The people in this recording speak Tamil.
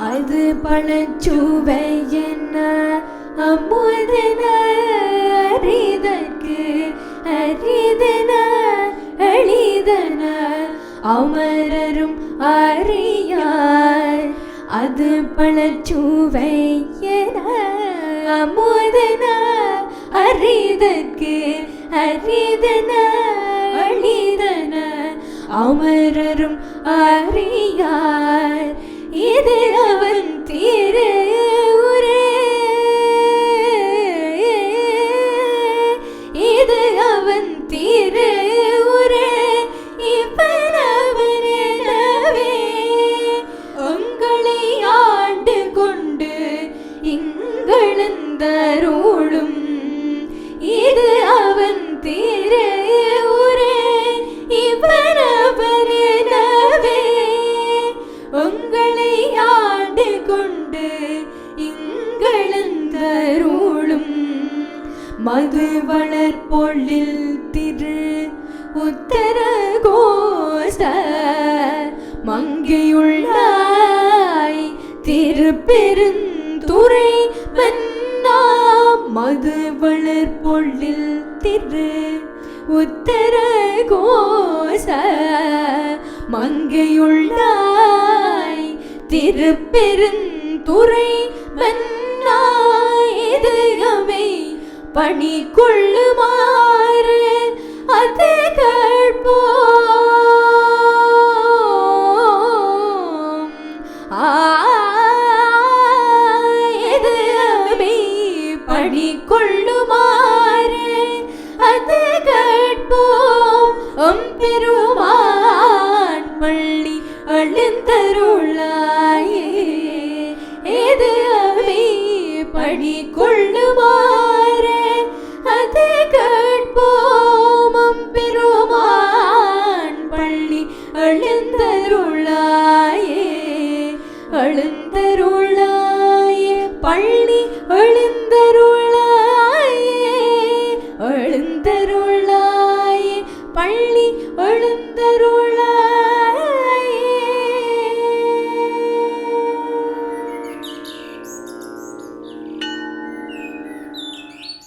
அது பழச்சுவை என்ன அமுதன அரிதற்கு அரிதன எளிதன அமரரும் அறியார் அது பழச்சுவை என அமுதன அரிதற்கு அரிதன எளிதன அமரரும் அறியார் இது அவன் திரு இங்களந்தருளும் மது வளர்பொழில் திரு உத்தர கோஷ மங்கையுள்ளாய் திருப்பெருந்துறை மன்னா மது வளர்பொழில் திரு உத்தர கோஷ மங்கையுள்ளாய் திருப்பெருந்துறை மன்னா இதயமே பணி கொள்ளுமாறு அது கேட்போம் பணி கொள்ளுமாறு அது கேட்போம் பெருமான் பள்ளி அழுந்தருளாயே. ஏது அவை பணி கொள்ளுமாறு போமம் பெருமான் பள்ளி எழுந்தருளாயே எழுந்தருளாயே பள்ளி எழுந்தருளாயே